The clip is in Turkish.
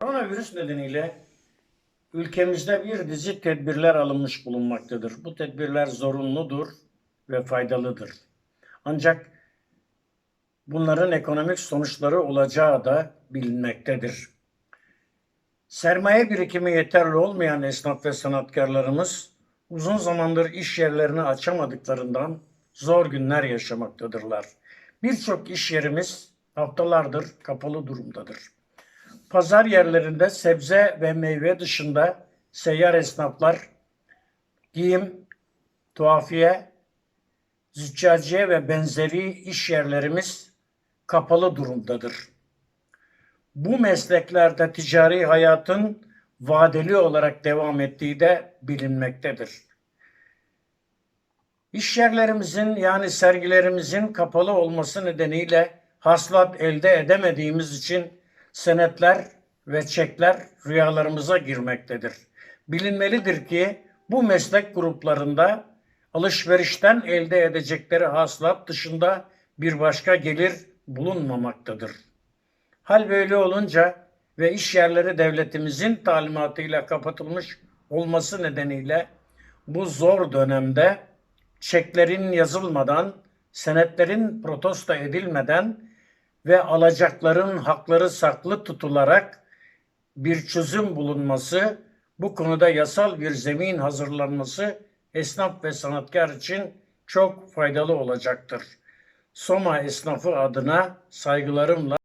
Koronavirüs nedeniyle ülkemizde bir dizi tedbirler alınmış bulunmaktadır. Bu tedbirler zorunludur ve faydalıdır. Ancak bunların ekonomik sonuçları olacağı da bilinmektedir. Sermaye birikimi yeterli olmayan esnaf ve sanatkarlarımız uzun zamandır iş yerlerini açamadıklarından zor günler yaşamaktadırlar. Birçok iş yerimiz haftalardır kapalı durumdadır. Pazar yerlerinde sebze ve meyve dışında seyyar esnaflar, giyim, tuhafiye, züccaciye ve benzeri iş yerlerimiz kapalı durumdadır. Bu mesleklerde ticari hayatın vadeli olarak devam ettiği de bilinmektedir. İş yerlerimizin yani sergilerimizin kapalı olması nedeniyle hasılat elde edemediğimiz için senetler ve çekler rüyalarımıza girmektedir. Bilinmelidir ki bu meslek gruplarında alışverişten elde edecekleri hasılat dışında bir başka gelir bulunmamaktadır. Hal böyle olunca ve iş yerleri devletimizin talimatıyla kapatılmış olması nedeniyle bu zor dönemde çeklerin yazılmadan, senetlerin protesto edilmeden ve alacakların hakları saklı tutularak bir çözüm bulunması, bu konuda yasal bir zemin hazırlanması esnaf ve sanatkar için çok faydalı olacaktır. Soma esnafı adına saygılarımla